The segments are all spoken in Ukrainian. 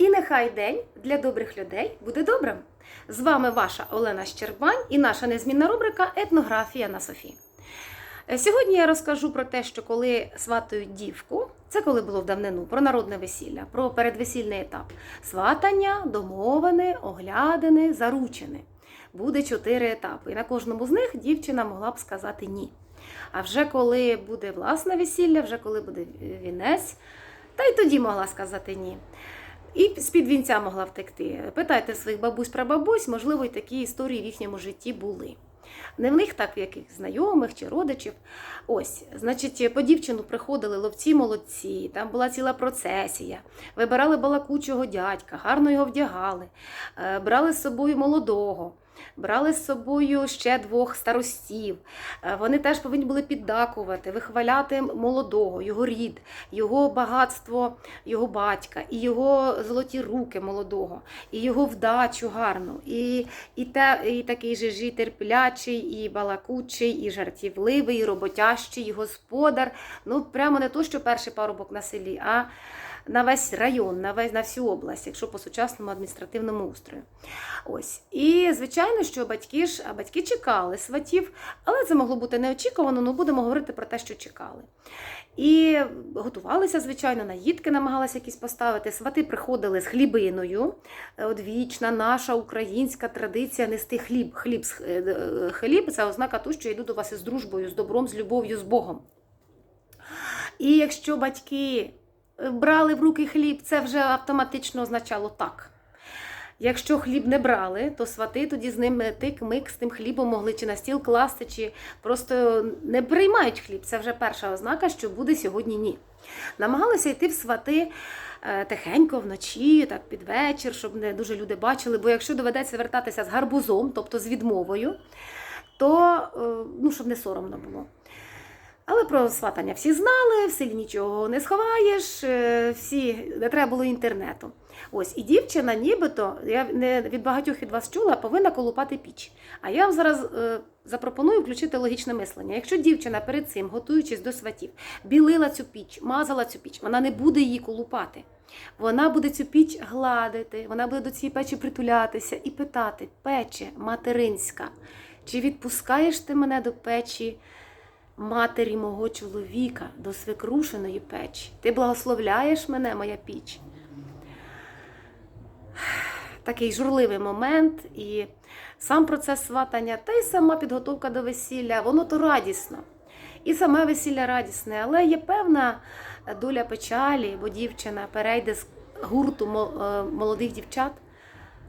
І нехай день для добрих людей буде добрим. З вами ваша Олена Щербань і наша незмінна рубрика Етнографія на Софі. Е, Сьогодні я розкажу про те, що коли сватають дівку, це коли було в давнину, про народне весілля, про передвесільний етап. Сватання, домовини, оглядини, заручини. Буде чотири етапи. І на кожному з них дівчина могла б сказати ні. А вже коли буде власне весілля, вже коли буде вінець, та й тоді могла сказати ні. І з-під вінця могла втекти. Питайте своїх бабусь про бабусь, можливо, і такі історії в їхньому житті були. Не в них так, в яких знайомих чи родичів. Ось, значить, по дівчину приходили ловці молодці, там була ціла процесія. Вибирали балакучого дядька, гарно його вдягали, е, брали з собою молодого. Брали з собою ще двох старостів. Е, Вони теж повинні були піддакувати, вихваляти молодого, його рід, його багатство, його батька, і його золоті руки молодого, і його вдачу гарну, і, і, те, і такий же ж терплячий, і балакучий, і жартівливий, і роботящий, і господар. Ну, прямо не то, що перший парубок на селі, а на весь район, на весь на всю область, якщо по сучасному адміністративному устрою. Ось. І звичайно, що батьки ж, батьки чекали сватів, але це могло бути неочікувано, ну будемо говорити про те, що чекали. І готувалися, звичайно, наїдки намагалися якісь поставити. Свати приходили з хлібиною. Е, Одвічна наша українська традиція нести хліб. Хліб, з- е, е, хліб це ознака того, що я йду до вас із дружбою, з добром, з любов'ю, з Богом. І якщо батьки брали в руки хліб, це вже автоматично означало так. Якщо хліб не брали, то свати тоді з ним тик-мик з тим хлібом могли чи на стіл класти, чи просто не приймають хліб. Це вже перша ознака, що буде сьогодні ні. Намагалися йти в свати е, тихенько вночі, так під вечір, щоб не дуже люди бачили. Бо якщо доведеться вертатися з гарбузом, тобто з відмовою, то е, ну, щоб не соромно було. Але про сватання всі знали, в селі нічого не сховаєш, е, всі не треба було інтернету. Ось і дівчина, нібито я не від багатьох від вас чула, повинна колупати піч. А я вам зараз е, запропоную включити логічне мислення. Якщо дівчина перед цим, готуючись до сватів, білила цю піч, мазала цю піч, вона не буде її колупати. Вона буде цю піч гладити, вона буде до цієї печі притулятися і питати: пече материнська, чи відпускаєш ти мене до печі? Матері мого чоловіка до свекрушеної печі. Ти благословляєш мене, моя піч. Такий журливий момент, і сам процес сватання, та й сама підготовка до весілля, воно то радісно. І саме весілля радісне, але є певна доля печалі, бо дівчина перейде з гурту е, молодих дівчат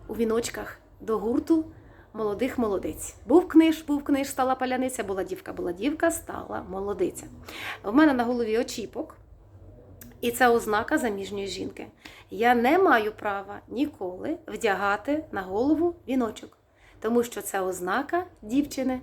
у віночках до гурту молодих молодиць. Був книж, був книж, стала паляниця, була дівка, була дівка, стала молодиця. В мене на голові очіпок, і це ознака заміжньої жінки. Я не маю права ніколи вдягати на голову віночок, тому що це ознака дівчини